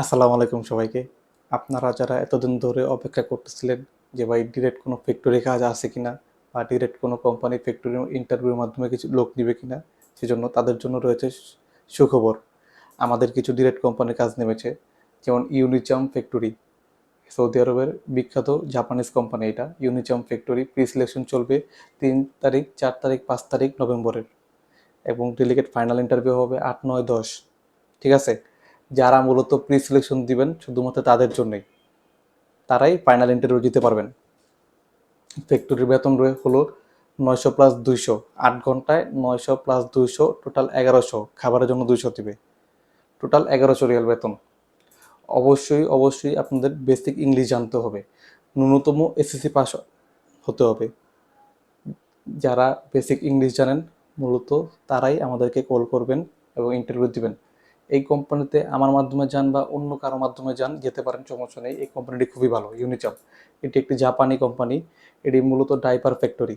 আসসালামু আলাইকুম সবাইকে। আপনারা যারা এতদিন ধরে অপেক্ষা করতেছিলেন যে ভাই ডিরেক্ট কোনো ফ্যাক্টরি কাজ আছে কিনা বা ডিরেক্ট কোনো কোম্পানি ফ্যাক্টরি ইন্টারভিউর মাধ্যমে কিছু লোক নিবে কিনা, সেজন্য তাদের জন্য রয়েছে সুখবর। আমাদের কিছু ডিরেক্ট কোম্পানির কাজ নেমেছে, যেমন ইউনিচাম ফ্যাক্টরি সৌদি আরবের বিখ্যাত জাপানিজ কোম্পানি এটা। ইউনিচাম ফ্যাক্টরি প্রি সিলেকশন চলবে তিন তারিখ, চার তারিখ, পাঁচ তারিখ নভেম্বরের। এবং ডেলিগেট ফাইনাল ইন্টারভিউ হবে আট, নয়, দশ। ঠিক আছে? যারা মূলত প্রি সিলেকশন দিবেন শুধুমাত্র তাদের জন্যই। তারাই ফাইনাল ইন্টারভিউ দিতে পারবেন। ফ্যাক্টরির বেতন রয়ে হলো নয়শো প্লাস দুইশো। আট ঘন্টায় নয়শো প্লাস দুইশো টোটাল এগারোশো। খাবারের জন্য দুইশো দিবে। টোটাল এগারোশো রিয়াল বেতন। অবশ্যই অবশ্যই আপনাদের বেসিক ইংলিশ জানতে হবে। ন্যূনতম এসএসসি পাস হতে হবে। যারা বেসিক ইংলিশ জানেন, মূলত তারাই আমাদেরকে কল করবেন এবং ইন্টারভিউ দিবেন। এই কোম্পানিতে আমার মাধ্যমে যান বা অন্য কারও মাধ্যমে যান, যেতে পারেন, সমস্যা নেই। এই কোম্পানিটি খুবই ভালো ইউনিচাপ এটি একটি জাপানি কোম্পানি এটি মূলত ডাইপার ফ্যাক্টরি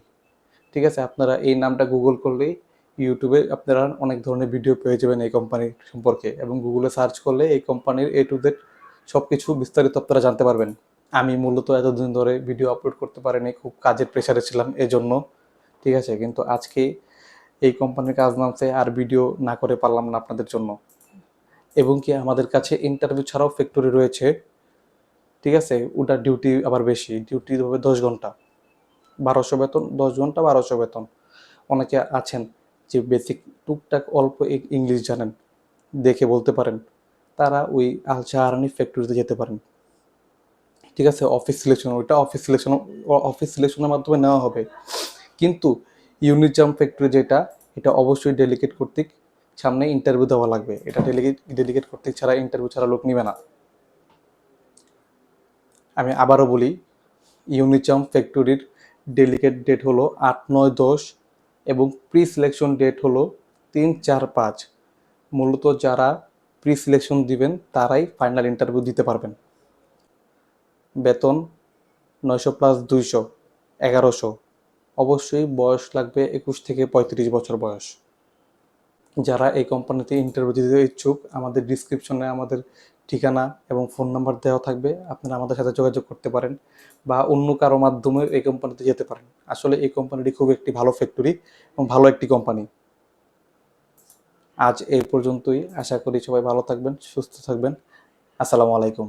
ঠিক আছে? আপনারা এই নামটা গুগল করলেই ইউটিউবে আপনারা অনেক ধরনের ভিডিও পেয়ে যাবেন এই কোম্পানি সম্পর্কে এবং গুগলে সার্চ করলে এই কোম্পানির এ টু জেড সব কিছু বিস্তারিত আপনারা জানতে পারবেন। আমি মূলত এতদিন ধরে ভিডিও আপলোড করতে পারিনি, খুব কাজের প্রেশারে ছিলাম এজন্য। ঠিক আছে? কিন্তু আজকে এই কোম্পানির কাজ নামছে আর ভিডিও না করে পারলাম না আপনাদের জন্য। এবং কি আমাদের কাছে ইন্টারভিউ ছাড়াও ফ্যাক্টরি রয়েছে। ঠিক আছে? ওটার ডিউটি আবার বেশি। ডিউটি হবে দশ ঘণ্টা। বারোশো বেতন, দশ ঘণ্টা, বারোশো বেতন। অনেকে আছেন যে বেসিক টুকটাক অল্প ইংলিশ জানেন, দেখে বলতে পারেন। তারা ওই আলচাহারানি ফ্যাক্টরিতে যেতে পারেন। ঠিক আছে? অফিস সিলেকশন ওইটা অফিস সিলেকশন অফিস সিলেকশনের মাধ্যমে নেওয়া হবে। কিন্তু ইউনিজাম ফ্যাক্টরি যেটা, এটা অবশ্যই ডেলিকেট কর্তৃক সামনে ইন্টারভিউ দেওয়া লাগবে। এটা ডেলিগেট ডেলিগেট কর্তৃক ছাড়া ইন্টারভিউ ছাড়া লোক নিবে না। আমি আবারও বলি ইউনিচাম ফ্যাক্টরির ডেলিগেট ডেট হলো আট, নয়, দশ এবং প্রি সিলেকশন ডেট হলো তিন, চার, পাঁচ। মূলত যারা প্রি সিলেকশন দিবেন, তারাই ফাইনাল ইন্টারভিউ দিতে পারবেন। বেতন নয়শো প্লাস দুইশো, এগারোশো। অবশ্যই বয়স লাগবে একুশ থেকে পঁয়ত্রিশ বছর বয়স। যারা এই কোম্পানিতে ইন্টারভিউ দিতে ইচ্ছুক, আমাদের ডিসক্রিপশনে আমাদের ঠিকানা এবং ফোন নাম্বার দেওয়া থাকবে। আপনারা আমাদের সাথে যোগাযোগ করতে পারেন বা অন্য কারও মাধ্যমে এই কোম্পানিতে যেতে পারেন। আসলে এই কোম্পানিটি খুব একটি ভালো ফ্যাক্টরি এবং ভালো একটি কোম্পানি আজ এই পর্যন্তই। আশা করি সবাই ভালো থাকবেন, সুস্থ থাকবেন। আসসালামু আলাইকুম।